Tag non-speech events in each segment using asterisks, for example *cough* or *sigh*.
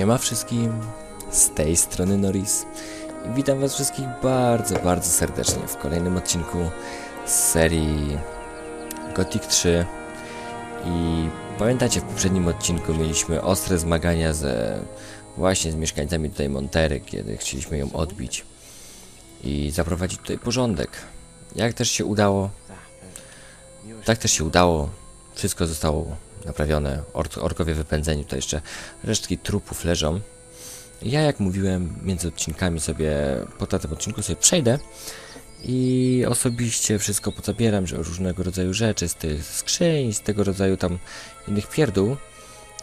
Siema wszystkim, z tej strony Norris witam was wszystkich bardzo, bardzo serdecznie w kolejnym odcinku z serii Gothic 3 i pamiętacie w poprzednim odcinku mieliśmy ostre zmagania ze właśnie z mieszkańcami tutaj Montery, kiedy chcieliśmy ją odbić i zaprowadzić tutaj porządek. Jak też się udało? Tak też się udało. Wszystko zostało naprawione. Or orkowie wypędzeni. Tutaj jeszcze resztki trupów leżą. Ja, jak mówiłem, między odcinkami sobie, po tym odcinku sobie przejdę i osobiście wszystko pozabieram, że różnego rodzaju rzeczy z tych skrzyń, z tego rodzaju tam innych pierdół,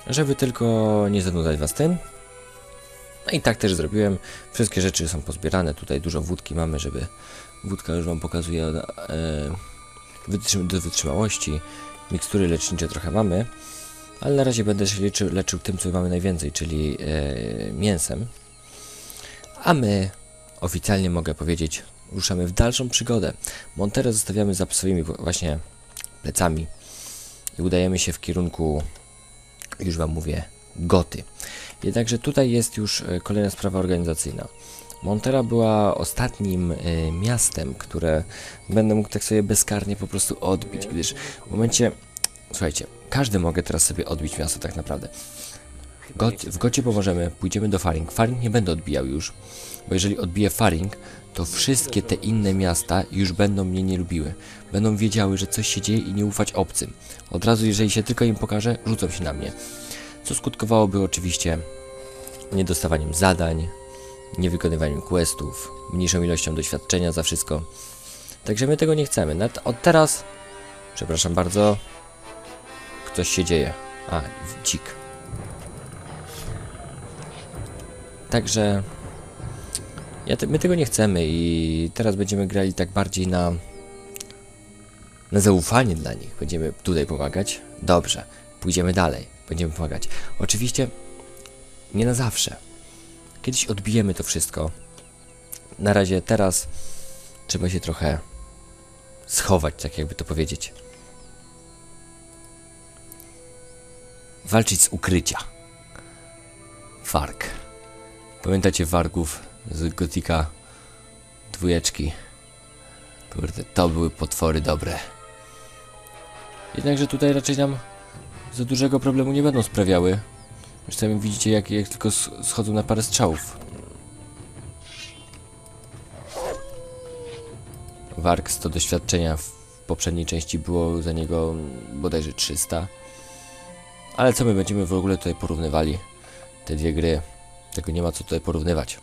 żeby tylko nie zanudzać was tym. No i tak też zrobiłem. Wszystkie rzeczy są pozbierane. Tutaj dużo wódki mamy, żeby wódka już wam pokazuje e, do wytrzymałości. Mikstury lecznicze trochę mamy, ale na razie będę się leczył, leczył tym, co mamy najwięcej, czyli e, mięsem. A my, oficjalnie mogę powiedzieć, ruszamy w dalszą przygodę. Monterę zostawiamy za swoimi właśnie plecami i udajemy się w kierunku, już wam mówię, Goty. Jednakże tutaj jest już e, kolejna sprawa organizacyjna. Montera była ostatnim e, miastem, które będę mógł tak sobie bezkarnie po prostu odbić, gdyż w momencie, słuchajcie, każdy mogę teraz sobie odbić miasto tak naprawdę. W Gocie pomożemy, pójdziemy do Faring. Faring nie będę odbijał już, bo jeżeli odbiję Faring, to wszystkie te inne miasta już będą mnie nie lubiły. Będą wiedziały, że coś się dzieje i nie ufać obcym. Od razu, jeżeli się tylko im pokażę, rzucą się na mnie. Co skutkowałoby oczywiście niedostawaniem zadań, niewykonywaniem questów, mniejszą ilością doświadczenia za wszystko. Także my tego nie chcemy. Nawet od teraz, przepraszam bardzo, coś się dzieje. A, dzik. Także ja te, my tego nie chcemy i teraz będziemy grali tak bardziej na na zaufanie dla nich. Będziemy tutaj pomagać. Dobrze, pójdziemy dalej. Będziemy pomagać. Oczywiście nie na zawsze. Kiedyś odbijemy to wszystko. Na razie teraz trzeba się trochę schować, tak jakby to powiedzieć. Walczyć z ukrycia. Warg. Pamiętacie wargów z Gotika dwójeczki? Kurde, to były potwory dobre. Jednakże tutaj raczej nam za dużego problemu nie będą sprawiały. Już sami widzicie, jak, jak tylko sch- schodzą na parę strzałów. Warg 100 doświadczenia w poprzedniej części było za niego bodajże 300. Ale co my będziemy w ogóle tutaj porównywali? Te dwie gry. Tego nie ma co tutaj porównywać.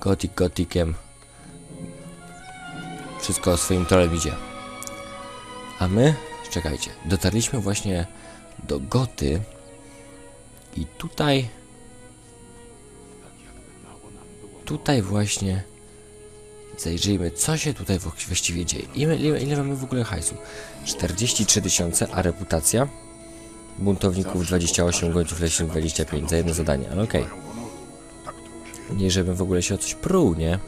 Gothic Gothiciem. Wszystko swoim torem idzie. A my, czekajcie, dotarliśmy właśnie do Goty. I tutaj. Tutaj właśnie. Zajrzyjmy, co się tutaj właściwie dzieje. Ile, ile, ile mamy w ogóle hajsu? 43 tysiące, a reputacja? Buntowników 28, gońców leśnych 25 za jedno zadanie, ale okej. Nie, żebym w ogóle się o coś pruł, nie?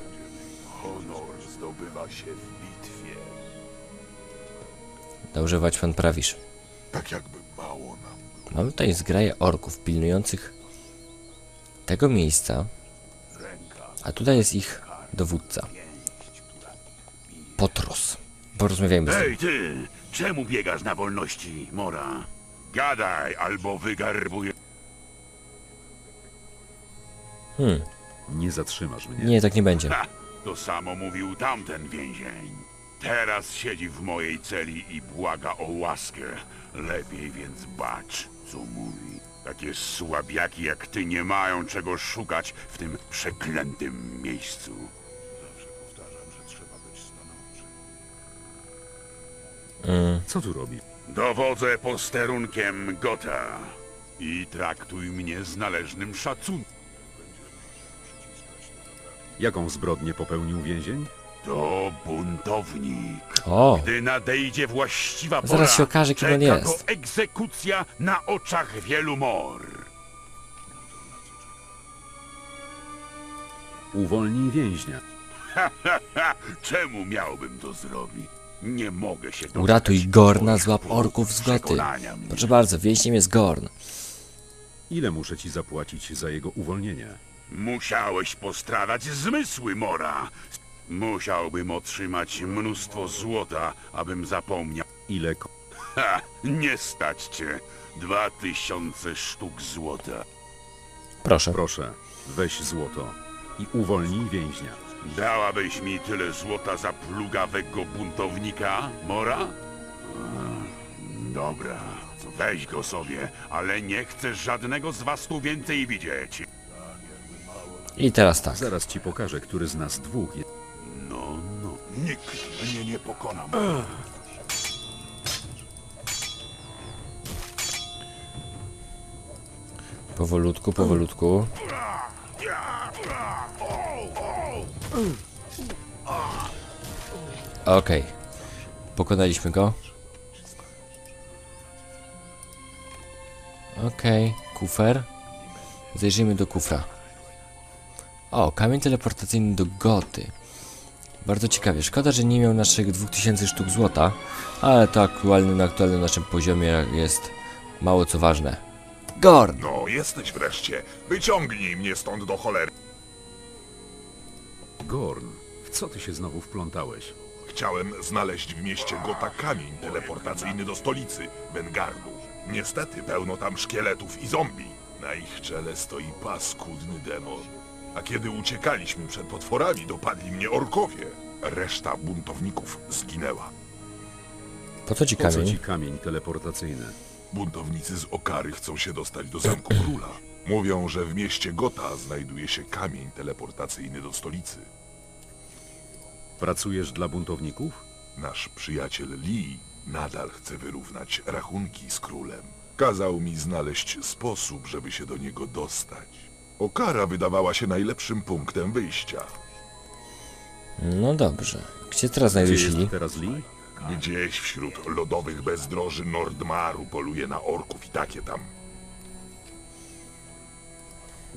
Dobrze, wać pan prawisz. Tak jakby. Mamy tutaj zgraję orków pilnujących tego miejsca, Ręka, a tutaj jest ich dowódca. Potros. Porozmawiajmy z nim. Ej ty, czemu biegasz na wolności, Mora? Gadaj, albo wygarbuję. Hmm, Nie zatrzymasz mnie. nie, tak nie będzie. Ha, to samo mówił tamten więzień. Teraz siedzi w mojej celi i błaga o łaskę. Lepiej więc bacz, co mówi. Takie słabiaki jak ty nie mają czego szukać w tym przeklętym miejscu. zawsze powtarzam, że trzeba być stanowczym. Mm, Co tu robi? Dowodzę posterunkiem Gota. I traktuj mnie z należnym szacunkiem. Jaką zbrodnię popełnił więzień? To buntownik. o, Gdy nadejdzie właściwa pora, Zaraz się okaże, kim on czeka jest. go egzekucja na oczach wielu mor. Uwolnij więźnia. Ha, ha, czemu miałbym to zrobić? Nie mogę się doczekać uratuj Gorna twoich z łap orków z Goty. przekonania mnie. Proszę bardzo, więźniem jest Gorn. Ile muszę ci zapłacić za jego uwolnienie? Musiałeś postradać zmysły, Mora. Musiałbym otrzymać mnóstwo złota, abym zapomniał. Ile ko- Ha! Nie stać cię. Dwa tysiące sztuk złota. Proszę. Proszę, weź złoto i uwolnij więźnia. Dałabyś mi tyle złota za plugawego buntownika, Mora? Dobra, weź go sobie, ale nie chcę żadnego z was tu więcej widzieć. I teraz tak. Zaraz ci pokażę, który z nas dwóch jest. Nikt mnie nie pokona. Powolutku, powolutku. Okej. Pokonaliśmy go. Okej, kufer. Zajrzyjmy do kufra. O, kamień teleportacyjny do Goty. Bardzo ciekawie. Szkoda, że nie miał naszych 2000 sztuk złota, ale to aktualny, na aktualnym naszym poziomie jest mało co ważne. Gorn! No, jesteś wreszcie. Wyciągnij mnie stąd do cholery. Gorn, w co ty się znowu wplątałeś? Chciałem znaleźć w mieście Gota kamień teleportacyjny do stolicy, Bengardu. Niestety pełno tam szkieletów i zombie. Na ich czele stoi paskudny demon. A kiedy uciekaliśmy przed potworami, dopadli mnie orkowie. Reszta buntowników zginęła. Po co ci Po co kamień? ci kamień teleportacyjny? Buntownicy z Okary chcą się dostać do Zamku Króla. Mówią, że w mieście Gota znajduje się kamień teleportacyjny do stolicy. Pracujesz dla buntowników? Nasz przyjaciel Lee nadal chce wyrównać rachunki z królem. Kazał mi znaleźć sposób, żeby się do niego dostać. Okara wydawała się najlepszym punktem wyjścia. No dobrze. Gdzie teraz Gdzie znajduje się jest Lee? teraz Lee? Gdzieś wśród lodowych bezdroży Nordmaru poluje na orków i takie tam.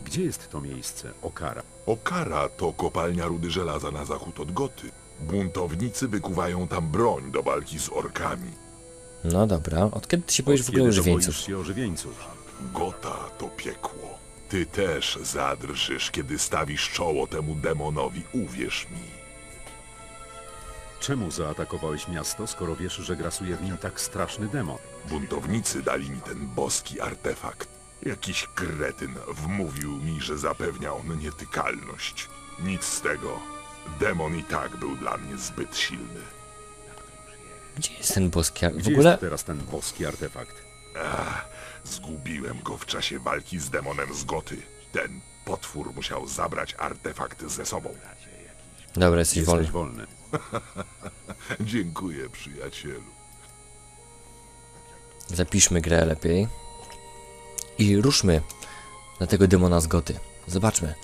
Gdzie jest to miejsce? Okara. Okara to kopalnia rudy żelaza na zachód od Goty. Buntownicy wykuwają tam broń do walki z orkami. No dobra. Od kiedy ty się boisz w ogóle Kiedy żywieńców? boisz się ożywieńców? Gota to piekło. Ty też zadrżysz, kiedy stawisz czoło temu demonowi, uwierz mi. Czemu zaatakowałeś miasto, skoro wiesz, że grasuje w nim tak straszny demon? Buntownicy dali mi ten boski artefakt. Jakiś kretyn wmówił mi, że zapewnia on nietykalność. Nic z tego. Demon i tak był dla mnie zbyt silny. Gdzie jest ten boski... ar- W Gdzie ogóle... jest teraz ten boski artefakt? Zgubiłem go w czasie walki z demonem z Goty. Ten potwór musiał zabrać artefakt ze sobą. Dobra, jesteś wolny. Jesteś wolny. *laughs* Dziękuję, przyjacielu. Zapiszmy grę lepiej. I ruszmy na tego demona z goty. Zobaczmy.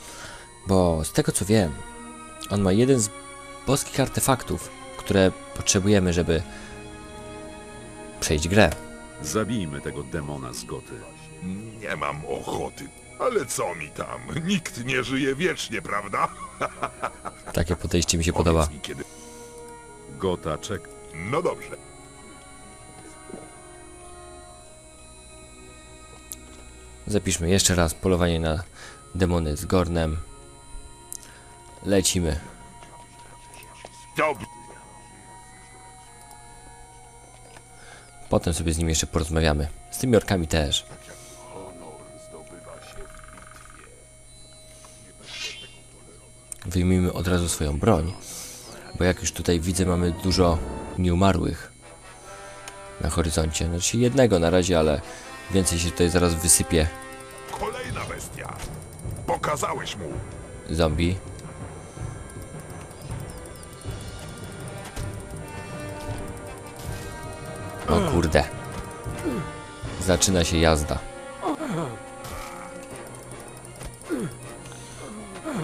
Bo z tego co wiem, on ma jeden z boskich artefaktów, które potrzebujemy, żeby przejść grę. Zabijmy tego demona z Goty. Nie mam ochoty. Ale co mi tam? Nikt nie żyje wiecznie, prawda? *laughs* Takie podejście mi się podoba. Powiedz mi, kiedy... Gota czek. No dobrze. Zapiszmy jeszcze raz polowanie na demony z Gornem. Lecimy. Dobrze. Potem sobie z nim jeszcze porozmawiamy. Z tymi orkami też. Wyjmijmy od razu swoją broń. Bo jak już tutaj widzę, mamy dużo nieumarłych na horyzoncie. Znaczy jednego na razie, ale więcej się tutaj zaraz wysypie Kolejna bestia. Pokazałeś mu. zombie. O kurde. Zaczyna się jazda.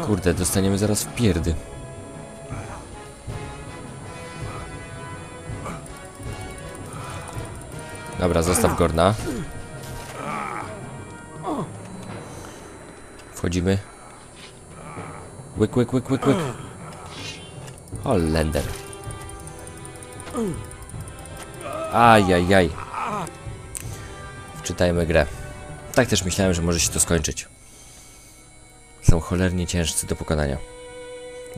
Kurde, dostaniemy zaraz w pierdy. Dobra, zostaw Gorna. Wchodzimy. Łyk, łyk, łyk, łyk, łyk. Holender. Ajajaj. Wczytajmy grę. Tak też myślałem, że może się to skończyć. Są cholernie ciężcy do pokonania.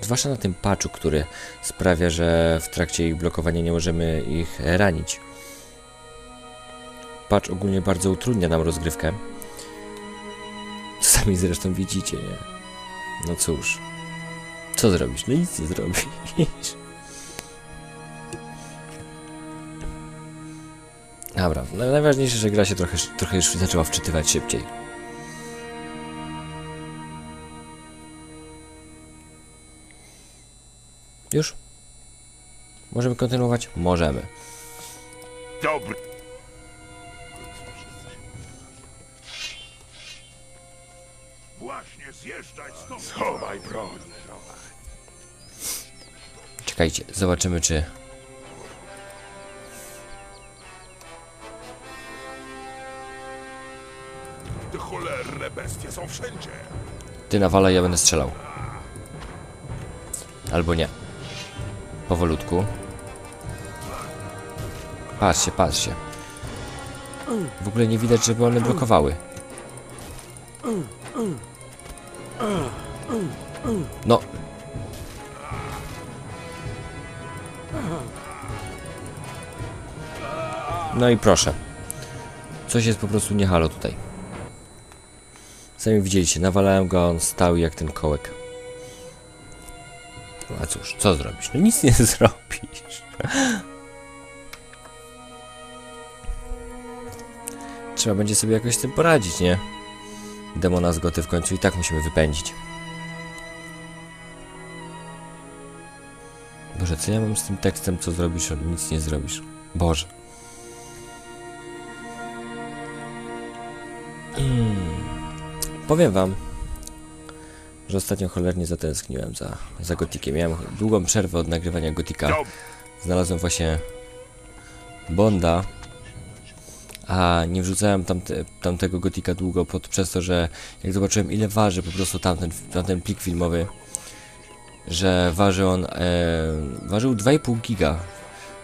Zwłaszcza na tym patchu, który sprawia, że w trakcie ich blokowania nie możemy ich ranić. Patch ogólnie bardzo utrudnia nam rozgrywkę. Sami zresztą widzicie, nie? No cóż. Co zrobisz? No nic nie zrobisz. Dobra, no najważniejsze, że gra się trochę, trochę już zaczęła wczytywać szybciej. Już? Możemy kontynuować? Możemy. Dobry. Właśnie zjeżdżać stąd. Schowaj broń. Czekajcie, zobaczymy czy... cholerne bestie są wszędzie. Ty nawalaj, ja będę strzelał. Albo nie. Powolutku. Patrzcie, patrzcie. W ogóle nie widać, żeby one blokowały. No. No i proszę. Coś jest po prostu nie halo tutaj. Sami widzieliście, nawalałem go, on stał jak ten kołek. No a cóż, co zrobisz? No nic nie *laughs* zrobisz. Trzeba będzie sobie jakoś z tym poradzić, nie? Demona z goty w końcu i tak musimy wypędzić. Boże, co ja mam z tym tekstem, co zrobisz, nic nie zrobisz. Boże. Powiem wam, że ostatnio cholernie zatęskniłem za, za Gotikiem. Miałem długą przerwę od nagrywania Gotika. Znalazłem właśnie Bonda, a nie wrzucałem tamte, tamtego Gotika długo pod, przez to, że jak zobaczyłem ile waży po prostu tamten, tamten plik filmowy, że waży on, e, ważył 2,5 giga.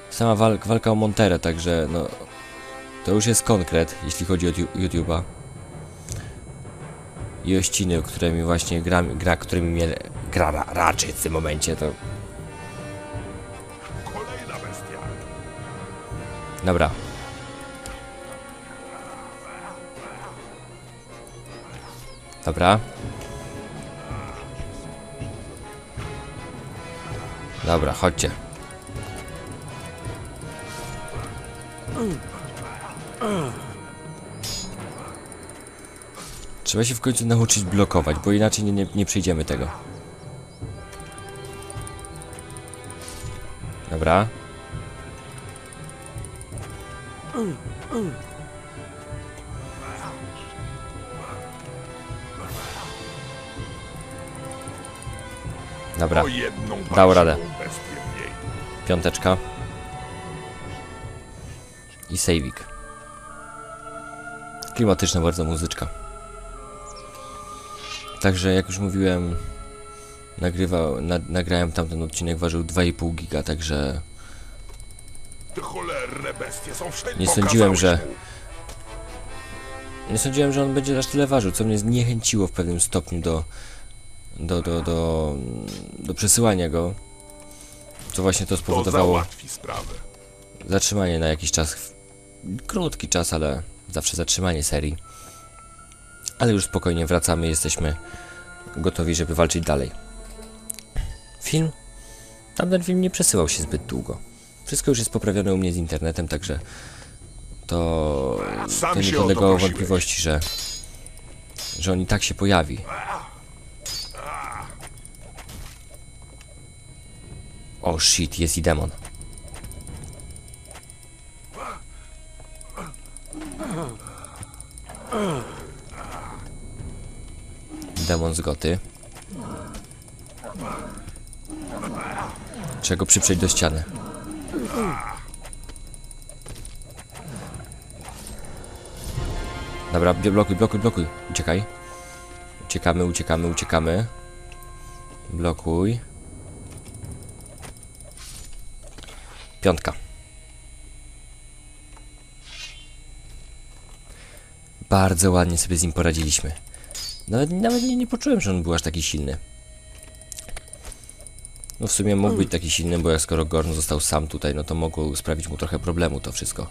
Sama walk, walka o Monterę, także no, to już jest konkret, jeśli chodzi o YouTube'a i ościny, którymi właśnie gra, gra którymi mnie gra ra, raczy w tym momencie, to Kolejna bestia. dobra. Dobra. Dobra, chodźcie. Trzeba się w końcu nauczyć blokować, bo inaczej nie, nie, nie przejdziemy tego. Dobra. Dobra, Dał radę. piąteczka. I sejwik. Klimatyczna bardzo muzyczka. Także jak już mówiłem, nagrywał, na, nagrałem tamten odcinek, ważył 2,5 giga, także. Nie sądziłem, że- nie sądziłem, że on będzie aż tyle ważył, co mnie zniechęciło w pewnym stopniu do, do, do, do, do przesyłania go. Co właśnie to spowodowało zatrzymanie na jakiś czas. Krótki czas, ale zawsze zatrzymanie serii. Ale już spokojnie wracamy, jesteśmy gotowi, żeby walczyć dalej. Film? Tamten film nie przesyłał się zbyt długo. Wszystko już jest poprawione u mnie z internetem, także to, to nie podlegało wątpliwości, że, że on i tak się pojawi. O shit, jest i demon. Demon z goty. Czego przyprzeć do ściany. Dobra, blokuj, blokuj, blokuj. Uciekaj. Uciekamy, uciekamy, uciekamy. Blokuj. Piątka. Bardzo ładnie sobie z nim poradziliśmy. Nawet, nawet nie, nie poczułem, że on był aż taki silny. No w sumie mógł być taki silny, bo jak skoro Gorn został sam tutaj, no to mogło sprawić mu trochę problemu to wszystko.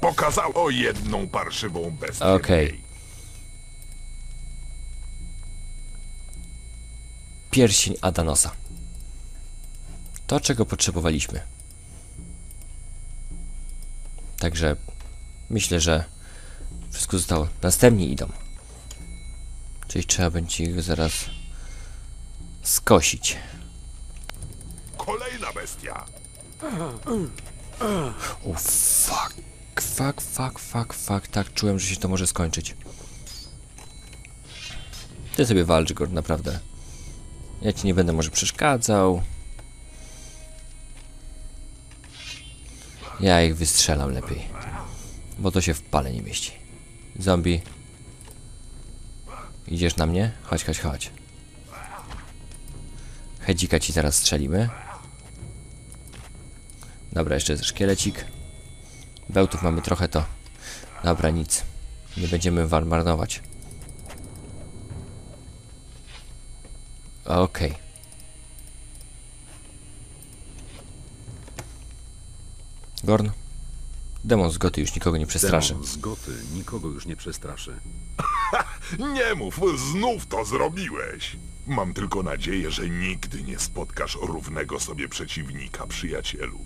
Pokazało jedną parszywą bestię. Okej. mniej. Pierścień Adanosa. To, czego potrzebowaliśmy. Także myślę, że wszystko zostało. Następni idą. Czyli trzeba będzie ich zaraz skosić. Kolejna bestia. O fuck. Fuck, fuck, fuck, fuck. Tak czułem, że się to może skończyć. Ty sobie walcz, Gord, naprawdę. Ja ci nie będę może przeszkadzał. Ja ich wystrzelam lepiej. Bo to się w pale nie mieści. Zombie. Idziesz na mnie? Chodź, chodź, chodź. Hedzika ci zaraz strzelimy. Dobra, jeszcze szkielecik. Bełtów mamy trochę to. Dobra, nic. Nie będziemy marnować. Okej. Gorn. Demon z Goty już nikogo nie przestraszy. Demon z Goty nikogo już nie przestraszy. *laughs* Nie mów, znów to zrobiłeś. Mam tylko nadzieję, że nigdy nie spotkasz równego sobie przeciwnika, przyjacielu.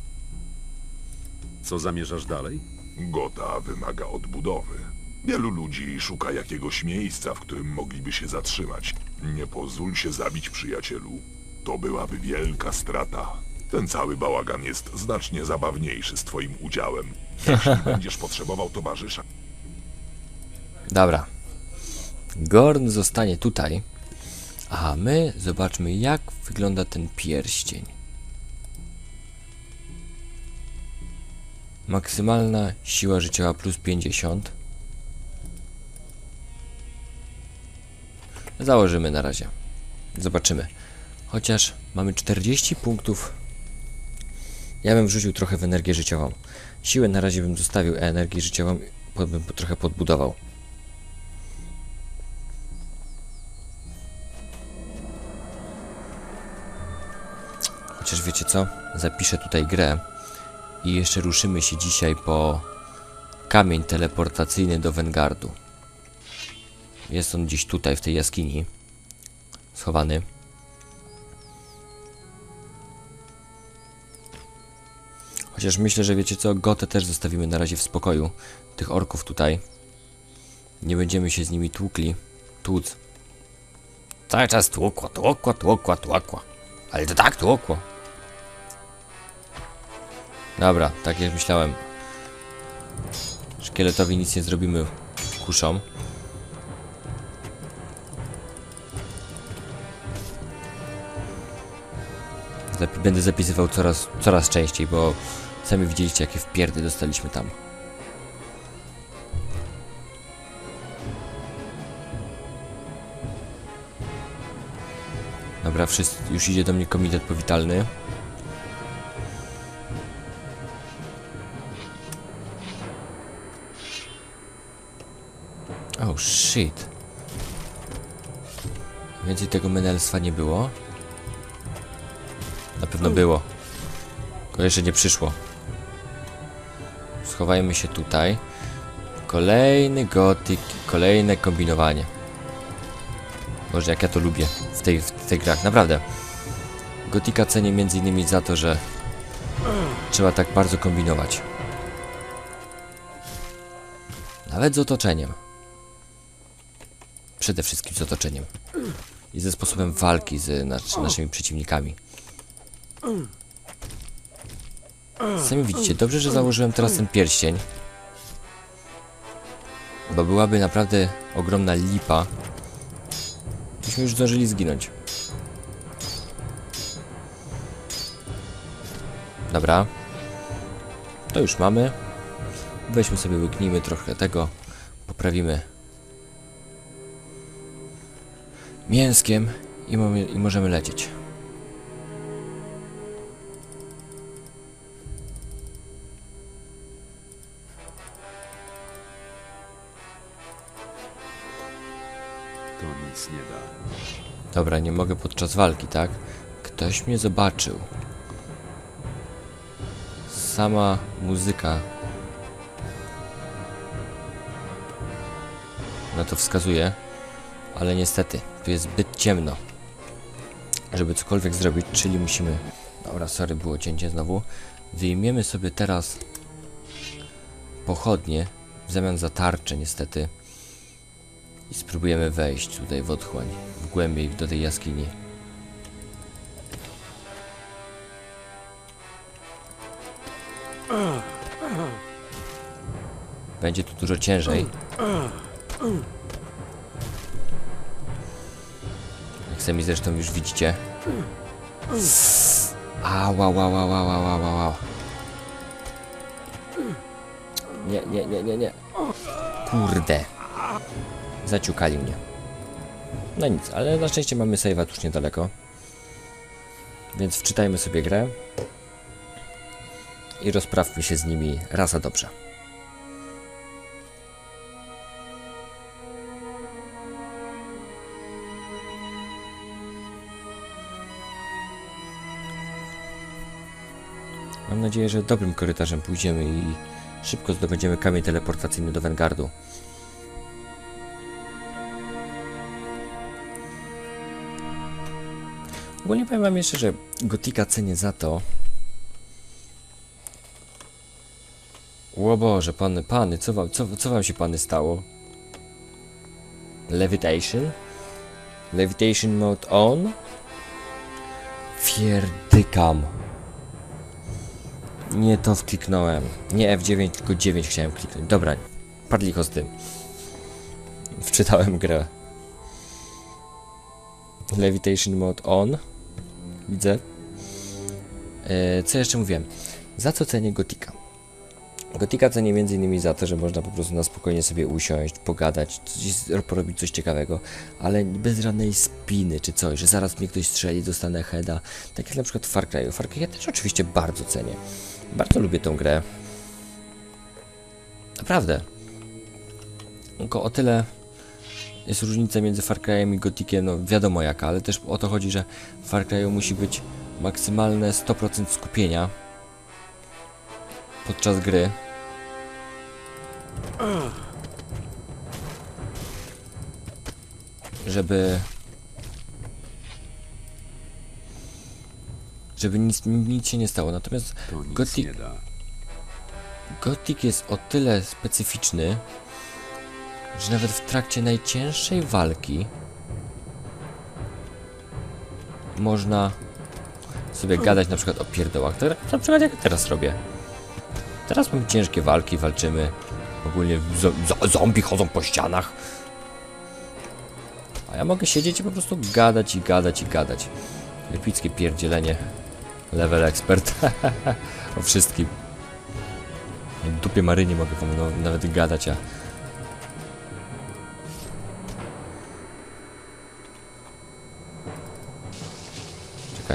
Co zamierzasz dalej? Gota wymaga odbudowy. Wielu ludzi szuka jakiegoś miejsca, w którym mogliby się zatrzymać. Nie pozwól się zabić, przyjacielu. To byłaby wielka strata. Ten cały bałagan jest znacznie zabawniejszy z twoim udziałem. *laughs* Jeśli będziesz potrzebował towarzysza, Dobra. Gorn zostanie tutaj. A my zobaczmy, jak wygląda ten pierścień. Maksymalna siła życiowa plus 50. Założymy na razie. Zobaczymy. Chociaż mamy 40 punktów. Ja bym wrzucił trochę w energię życiową. Siłę na razie bym zostawił, energię życiową bym trochę podbudował. Chociaż wiecie co? Zapiszę tutaj grę i jeszcze ruszymy się dzisiaj po kamień teleportacyjny do Wengardu. Jest on gdzieś tutaj w tej jaskini. Schowany. Chociaż myślę, że wiecie co? Gotę też zostawimy na razie w spokoju. Tych orków tutaj. Nie będziemy się z nimi tłukli. Tłuc. Cały czas tłukło, tłukło, tłukło, tłukło. Ale to tak tłukło. Dobra, tak jak myślałem. Szkieletowi nic nie zrobimy kuszą. Będę zapisywał coraz, coraz częściej, bo sami widzieliście jakie wpierdy dostaliśmy tam. Dobra, wszyscy, już idzie do mnie komitet powitalny. Oh shit. Więcej tego menelstwa nie było. Na pewno było. Tylko jeszcze nie przyszło. Schowajmy się tutaj. Kolejny gotyk, kolejne kombinowanie. Boże, jak ja to lubię w, tej, w tych grach, naprawdę. Gotika cenię między innymi za to, że trzeba tak bardzo kombinować. Nawet z otoczeniem. Przede wszystkim z otoczeniem. I ze sposobem walki z nas, naszymi przeciwnikami. Sami widzicie, dobrze, że założyłem teraz ten pierścień. Bo byłaby naprawdę ogromna lipa. Byśmy już zdążyli zginąć. Dobra. To już mamy. Weźmy sobie, łyknijmy trochę tego. Poprawimy mięskiem i, i możemy lecieć. Dobra, nie mogę podczas walki, tak? Ktoś mnie zobaczył. Sama muzyka na to wskazuje, ale niestety, tu jest zbyt ciemno, żeby cokolwiek zrobić, czyli musimy... Dobra, sorry, było cięcie znowu. Wyjmiemy sobie teraz pochodnie w zamian za tarczę, niestety. I spróbujemy wejść tutaj w otchłań, w głębiej do tej jaskini. Będzie tu dużo ciężej. Jak sami zresztą już widzicie. Ała, ła, ła, ła, ła, ła, ła, ła. Nie, nie, nie, nie, nie. Kurde. Zaciukali mnie. No nic, ale na szczęście mamy save'a tuż niedaleko. Więc wczytajmy sobie grę. I rozprawmy się z nimi raz a dobrze. Mam nadzieję, że dobrym korytarzem pójdziemy i szybko zdobędziemy kamień teleportacyjny do Vanguardu. Ogólnie powiem wam jeszcze, że Gotika cenię za to. O Boże, pany, pany, co wam, co, co wam się pany stało? Levitation? Levitation mode on? Pierdykam. Nie to wkliknąłem. Nie F9, tylko 9 chciałem kliknąć. Dobra, padlicho z tym. Wczytałem grę. Levitation mode on. Widzę. E, co jeszcze mówiłem? Za co cenię Gotika? Gotika cenię m.in. za to, że można po prostu na spokojnie sobie usiąść, pogadać, coś, porobić coś ciekawego, ale bez żadnej spiny czy coś, że zaraz mnie ktoś strzeli, dostanę heada. Tak jak na przykład w Far Cry'u. Far Cry ja też oczywiście bardzo cenię. Bardzo lubię tą grę. Naprawdę. Tylko o tyle jest różnica między Far Cry'em i Gotikiem, no wiadomo jaka, ale też o to chodzi, że w Far Cry'u musi być maksymalne 100% skupienia podczas gry. Żeby żeby nic, nic się nie stało. Natomiast Gothic-. Gothic jest o tyle specyficzny, że nawet w trakcie najcięższej walki można sobie gadać na przykład o pierdołach. Tak na przykład jak teraz robię. Teraz mamy ciężkie walki, walczymy. Ogólnie zo zo zombie chodzą po ścianach. A ja mogę siedzieć i po prostu gadać i gadać i gadać. Epickie pierdzielenie. Level expert. *laughs* o wszystkim. W dupie Marynie mogę wam no, nawet gadać, a...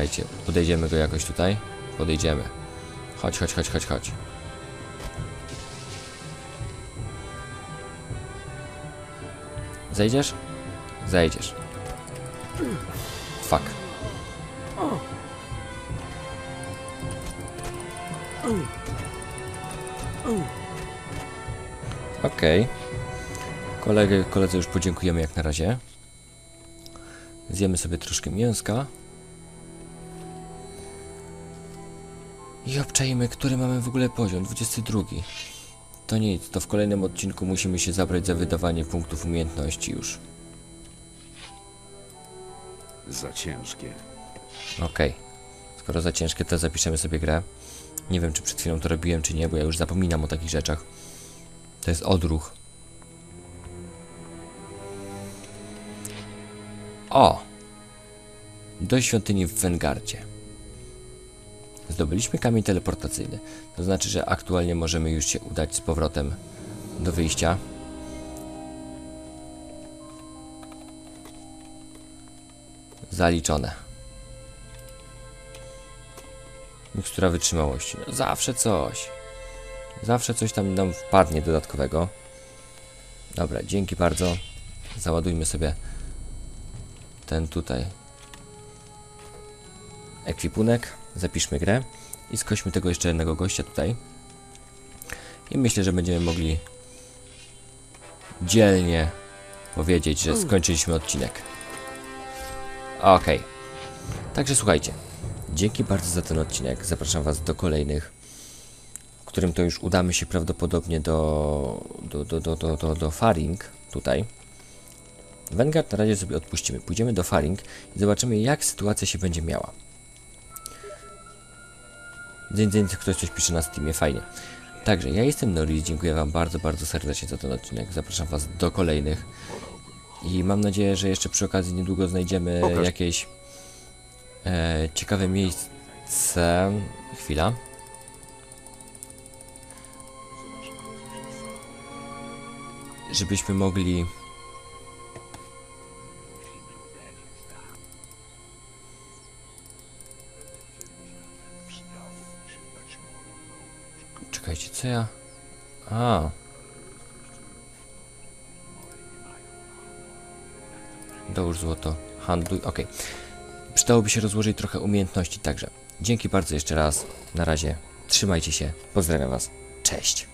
Czekajcie, podejdziemy go jakoś tutaj? Podejdziemy. Chodź, chodź, chodź, chodź, chodź. Zejdziesz? Zejdziesz. Fuck. Okej. Kolegę, koledze już podziękujemy jak na razie. Zjemy sobie troszkę mięska. I obczajmy, który mamy w ogóle poziom. 22. To nic, to w kolejnym odcinku musimy się zabrać za wydawanie punktów umiejętności już. Za ciężkie. Okej. Skoro za ciężkie, to zapiszemy sobie grę. Nie wiem, czy przed chwilą to robiłem, czy nie, bo ja już zapominam o takich rzeczach. To jest odruch. O! Do świątyni w Wengardzie. Zdobyliśmy kamień teleportacyjny. To znaczy, że aktualnie możemy już się udać z powrotem do wyjścia. Zaliczone. Mikstura wytrzymałości. No, zawsze coś. Zawsze coś tam nam wpadnie dodatkowego. Dobra, dzięki bardzo. Załadujmy sobie ten tutaj ekwipunek, zapiszmy grę i skośmy tego jeszcze jednego gościa tutaj. I myślę, że będziemy mogli dzielnie powiedzieć, że skończyliśmy odcinek. Okej. Także słuchajcie, dzięki bardzo za ten odcinek. Zapraszam Was do kolejnych, w którym to już udamy się prawdopodobnie do, do, do, do, do, do, do Faring tutaj. Vanguard na razie sobie odpuścimy. Pójdziemy do Faring i zobaczymy, jak sytuacja się będzie miała. Dzień, dzień, ktoś coś pisze na Steamie, fajnie. Także ja jestem Norris, dziękuję Wam bardzo, bardzo serdecznie za ten odcinek. Zapraszam Was do kolejnych. I mam nadzieję, że jeszcze przy okazji niedługo znajdziemy Pokaż. jakieś e, ciekawe miejsce. Chwila. Żebyśmy mogli. Co ja. A. Dołóż złoto, handluj, ok. Przydałoby się rozłożyć trochę umiejętności, także dzięki bardzo jeszcze raz. Na razie, trzymajcie się, pozdrawiam Was, cześć.